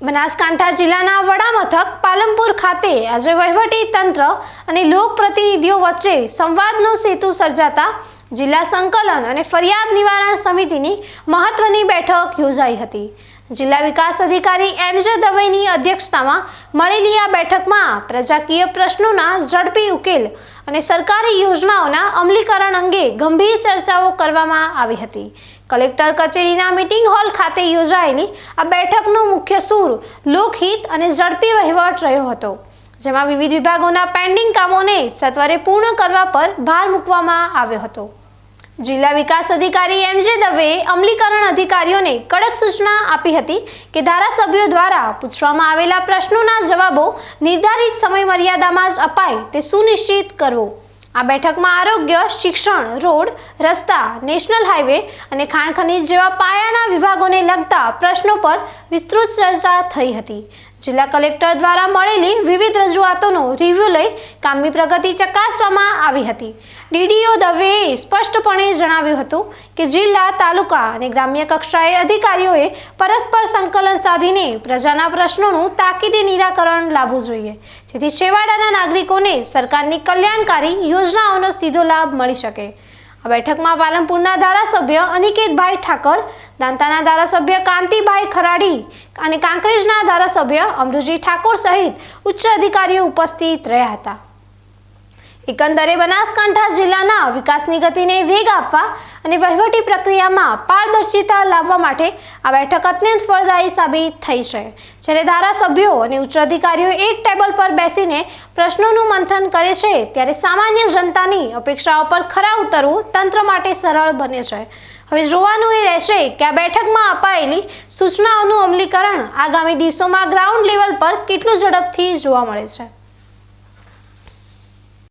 બનાસકાંઠા જિલ્લાના વડામથક પાલનપુર ખાતે આજે વહીવટી તંત્ર અને લોકપ્રતિનિધિઓ વચ્ચે સંવાદનો સેતુ સર્જાતા જિલ્લા સંકલન અને ફરિયાદ નિવારણ સમિતિની મહત્વની બેઠક યોજાઈ હતી. જિલ્લા વિકાસ અધિકારી એમ જે દવેની અધ્યક્ષતામાં મળેલી આ બેઠકમાં પ્રજાકીય પ્રશ્નોના ઝડપી ઉકેલ અને સરકારી યોજનાઓના અમલીકરણ અંગે ગંભીર ચર્ચાઓ કરવામાં આવી હતી. કલેક્ટર કચેરીના મિટિંગ હોલ ખાતે યોજાયેલી આ બેઠકનો મુખ્ય સૂર લોકહિત અને ઝડપી વહીવટ રહ્યો હતો, જેમાં વિવિધ વિભાગોના પેન્ડિંગ કામોને સત્વરે પૂર્ણ કરવા પર ભાર મૂકવામાં આવ્યો હતો. જિલ્લા વિકાસ અધિકારી એમ જે દવેએ અમલીકરણ અધિકારીઓને કડક સૂચના આપી હતી કે ધારાસભ્યો દ્વારા પૂછવામાં આવેલા પ્રશ્નોના જવાબો નિર્ધારિત સમય મર્યાદામાં જ અપાય તે સુનિશ્ચિત કરવો. આ બેઠકમાં આરોગ્ય, શિક્ષણ, રોડ, રસ્તા, નેશનલ હાઈવે અને ખાણ ખનીજ જેવા પાયાના વિભાગોને લગતા પ્રશ્નો પર વિસ્તૃત ચર્ચા થઈ હતી. જિલ્લા કલેક્ટર દ્વારા મળેલી વિવિધ રજૂઆતોનો રિવ્યુ લઈ કામની પ્રગતિ ચકાસવામાં આવી હતી. ડીડીઓ દવેએ સ્પષ્ટપણે જણાવ્યું હતું કે જિલ્લા, તાલુકા અને ગ્રામ્ય કક્ષાએ અધિકારીઓએ પરસ્પર સંકલન સાધીને પ્રજાના પ્રશ્નોનું તાકીદે નિરાકરણ લાવવું જોઈએ, જેથી છેવાડાના નાગરિકોને સરકારની કલ્યાણકારી યોજનાઓનો સીધો લાભ મળી શકે. આ બેઠકમાં પાલનપુરના ધારાસભ્ય અનિકેતભાઈ ઠાકર દાંતાના ધારાસભ્ય કાંતિભાઈ ખરાડી અને કાંકરેજના ધારાસભ્ય અમરુજી ઠાકોર સહિત ઉચ્ચ અધિકારીઓ ઉપસ્થિત રહ્યા હતા. એકંદરે બનાસકાંઠા જિલ્લાના વિકાસની ગતિને વેગ આપવા અને વહીવટી પ્રક્રિયામાં પારદર્શિતા લાવવા માટે આ બેઠક અત્યંત ફળદાયી સાબિત થઈ છે. જ્યારે ધારાસભ્યો અને ઉચ્ચ અધિકારીઓ એક ટેબલ પર બેસીને પ્રશ્નોનું મંથન કરે છે, ત્યારે સામાન્ય જનતાની અપેક્ષાઓ પર ખરા ઉતરવું તંત્ર માટે સરળ બને છે. હવે જોવાનું એ રહેશે કે આ બેઠકમાં અપાયેલી સૂચનાઓનું અમલીકરણ આગામી દિવસોમાં ગ્રાઉન્ડ લેવલ પર કેટલું ઝડપથી જોવા મળે છે.